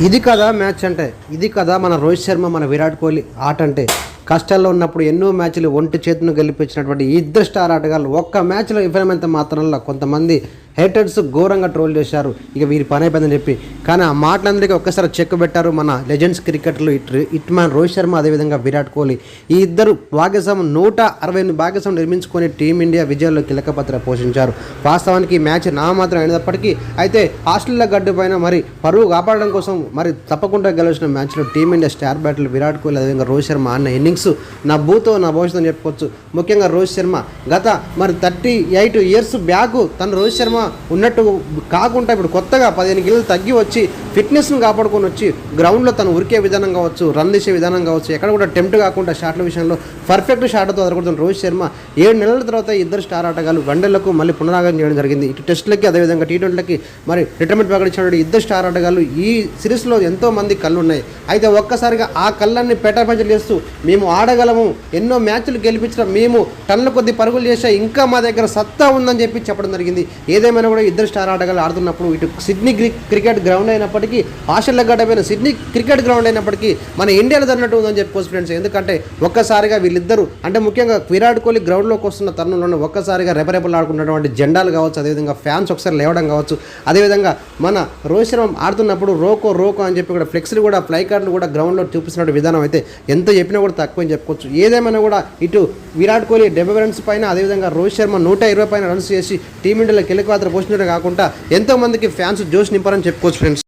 ఇది కదా మ్యాచ్ అంటే ఇది కదా మన రోహిత్ శర్మ మన విరాట్ కోహ్లీ ఆట అంటే. కష్టాల్లో ఉన్నప్పుడు ఎన్నో మ్యాచ్లు ఒంటి చేతును గెలిపించినటువంటి ఇద్దరు స్టార్ ఆటగాళ్ళు ఒక్క మ్యాచ్లో విఫలమైనంత మాత్రంలో కొంతమంది హేటర్స్ ఘోరంగా ట్రోల్ చేశారు. ఇక వీరి పని అయిపోయిందని చెప్పి. కానీ ఆ మాటలందరికీ ఒక్కసారి చెక్ పెట్టారు మన లెజెండ్స్ క్రికెటర్లు it it man Rohit Sharma అదేవిధంగా విరాట్ కోహ్లీ. ఈ ఇద్దరు భాగ్యస్వామ్యం నూట అరవై ఎనిమిది భాగ్యస్వామ్యం నిర్మించుకొని టీమిండియా విజయాల్లో కీలక పాత్ర పోషించారు. వాస్తవానికి ఈ మ్యాచ్ నామాత్రం అయినప్పటికీ అయితే ఆస్ట్రేలియా గడ్డు పైన మరి పరువు కాపాడడం కోసం మరి తప్పకుండా గెలిచిన మ్యాచ్లో team India star battle Virat Kohli అదేవిధంగా రోహిత్ శర్మ అన్న ఇన్నింగ్స్ నా భూతో నా భవిష్యత్తు అని చెప్పుకోవచ్చు. ముఖ్యంగా రోహిత్ శర్మ గత మరి థర్టీ ఎయిట్ ఇయర్స్ బ్యాక్ తను రోహిత్ శర్మ ఉన్నట్టు కాకుండా ఇప్పుడు కొత్తగా పదిహేను కిలోలు తగ్గి వచ్చి ఫిట్నెస్ను కాపాడుకొని వచ్చి గ్రౌండ్లో తను ఉరికే విధానం కావచ్చు రన్ తీసే విధానం కావచ్చు ఎక్కడ కూడా టెంప్ట్ కాకుండా షాట్ల విషయంలో పర్ఫెక్ట్ షాట్తో అదరగొడుతున్న రోహిత్ శర్మ ఏడు నెలల తర్వాత ఇద్దరు స్టార్ ఆటగాళ్ళు వన్డేలకు మళ్ళీ పునరాగం చేయడం జరిగింది. ఇటు టెస్టులకి అదేవిధంగా టీ ట్వంటీలకి మరి రిటైర్మెంట్ ప్రకటించిన ఇద్దరు స్టార్ ఆటగాళ్ళు ఈ సిరీస్లో ఎంతో మంది కళ్ళు ఉన్నాయి అయితే ఒక్కసారిగా ఆ కళ్ళన్ని పెటాపంచలు చేస్తూ మేము ఆడగలము ఎన్నో మ్యాచ్లు గెలిపించిన మేము టన్నుల కొద్ది పరుగులు చేసా ఇంకా మా దగ్గర సత్తా ఉందని చెప్పి చెప్పడం జరిగింది. ఏదేమైనా కూడా ఇద్దరు స్టార్ ఆటగాళ్ళు ఆడుతున్నప్పుడు ఇటు సిడ్నీ క్రికెట్ గ్రౌండ్ అయినప్పటికీ ఆస్ట్రేలియా గడ్డమైన సిడ్నీ క్రికెట్ గ్రౌండ్ అయినప్పటికీ మన ఇండియాలో తన్నట్టు ఉందని చెప్పుకోవచ్చు ఫ్రెండ్స్ ఎందుకంటే ఒక్కసారిగా వీళ్ళిద్దరూ అంటే ముఖ్యంగా విరాట్ కోహ్లీ గ్రౌండ్లోకి వస్తున్న తరుణంలోనే ఒక్కసారిగా రెపరెపలు ఆడుకున్నటువంటి జెండాలు కావచ్చు అదేవిధంగా ఫ్యాన్స్ ఒకసారి లేవడం కావచ్చు అదేవిధంగా మన రోహిత్ శర్మ ఆడుతున్నప్పుడు రోకో రోకో అని చెప్పి కూడా ఫ్లెక్స్లు కూడా ఫ్లై కార్డులు కూడా గ్రౌండ్లో చూపిస్తున్న విధానం అయితే ఎంత చెప్పినా కూడా తక్కువ అని చెప్పుకోవచ్చు. ఏదేమైనా కూడా ఇటు విరాట్ కోహ్లీ డెబ్బై రన్స్ పైన అదేవిధంగా రోహిత్ శర్మ నూట ఇరవై పైన రన్స్ చేసి టీమిండియాలో కీలక పాత్ర పోషించడం కాకుండా ఎంతో మందికి ఫ్యాన్స్ జోష్ నింపారని చెప్పుకోవచ్చు ఫ్రెండ్స్